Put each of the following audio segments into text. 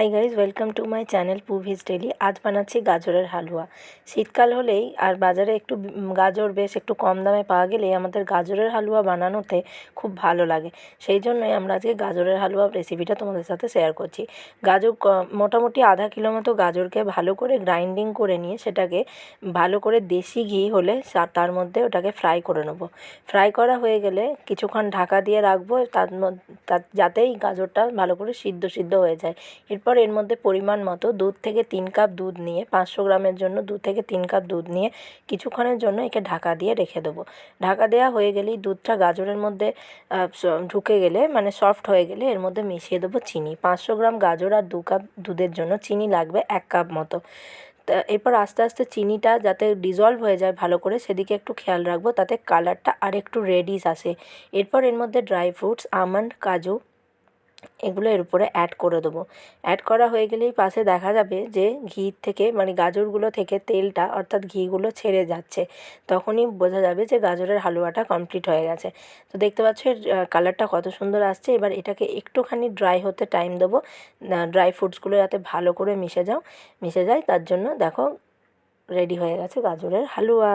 Hi guys welcome to my channel পুভিস daily আজ বানাচ্ছি গাজরের হালুয়া। শীতকাল হলেই আর বাজারে একটু গাজর বেশ একটু কম দামে পাওয়া গেলেই আমাদের গাজরের হালুয়া বানানোতে খুব ভালো লাগে। সেই জন্যই আমরা আজকে গাজরের হালুয়া রেসিপিটা তোমাদের সাথে শেয়ার করছি। গাজর মোটামুটি আধা কিলো মতো গাজরকে ভালো করে গ্রাইন্ডিং করে নিয়ে সেটাকে ভালো করে দেশি ঘি হলে তার মধ্যে ওটাকে ফ্রাই করে নেব। ফ্রাই করা হয়ে গেলে কিছুক্ষণ ঢাকা দিয়ে রাখব তার, যাতেই গাজরটা ভালো করে সিদ্ধ সিদ্ধ হয়ে যায়। এরপর এর মধ্যে পরিমাণ মতো দুধ থেকে তিন কাপ দুধ নিয়ে, পাঁচশো গ্রামের জন্য দু থেকে তিন কাপ দুধ নিয়ে কিছুক্ষণের জন্য একে ঢাকা দিয়ে রেখে দেবো। ঢাকা দেওয়া হয়ে গেলেই দুধটা গাজরের মধ্যে ঢুকে গেলে মানে সফট হয়ে গেলে এর মধ্যে মিশিয়ে দেবো চিনি। পাঁচশো গ্রাম গাজর আর দু কাপ দুধের জন্য চিনি লাগবে এক কাপ মতো। এরপর আস্তে আস্তে চিনিটা যাতে ডিজলভ হয়ে যায় ভালো করে, সেদিকে একটু খেয়াল রাখব, তাতে কালারটা আর একটু রেডিস আসে। এরপর এর মধ্যে ড্রাই ফ্রুটস আমন্ড কাজু এগুলো এর উপরে অ্যাড করে দেবো। অ্যাড করা হয়ে গেলেই পাশে দেখা যাবে যে ঘি থেকে মানে গাজরগুলো থেকে তেলটা অর্থাৎ ঘিগুলো ছেড়ে যাচ্ছে। তখনই বোঝা যাবে যে গাজরের হালুয়াটা কমপ্লিট হয়ে গেছে। তো দেখতে পাচ্ছ এর কালারটা কত সুন্দর আসছে। এবার এটাকে একটুখানি ড্রাই হতে টাইম দেবো। ড্রাই ফ্রুটসগুলো যাতে ভালো করে মিশে যাও, মিশে যায়, তার জন্য দেখো রেডি হয়ে গেছে গাজরের হালুয়া।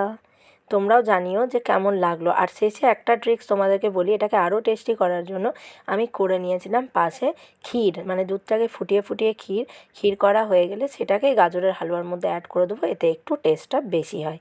তোমরাও জানিও যে কেমন লাগল। আর শেষে একটা ট্রিক্স তোমাদেরকে বলি, এটাকে আরও টেস্টি করার জন্য আমি করে নিয়েছিলাম পাশে ক্ষীর মানে দুধটাকে ফুটিয়ে ফুটিয়ে ক্ষীর ক্ষীর করা হয়ে গেলে সেটাকে গাজরের হালুয়ার মধ্যে অ্যাড করে দেবো, এতে একটু টেস্টটা বেশি হয়।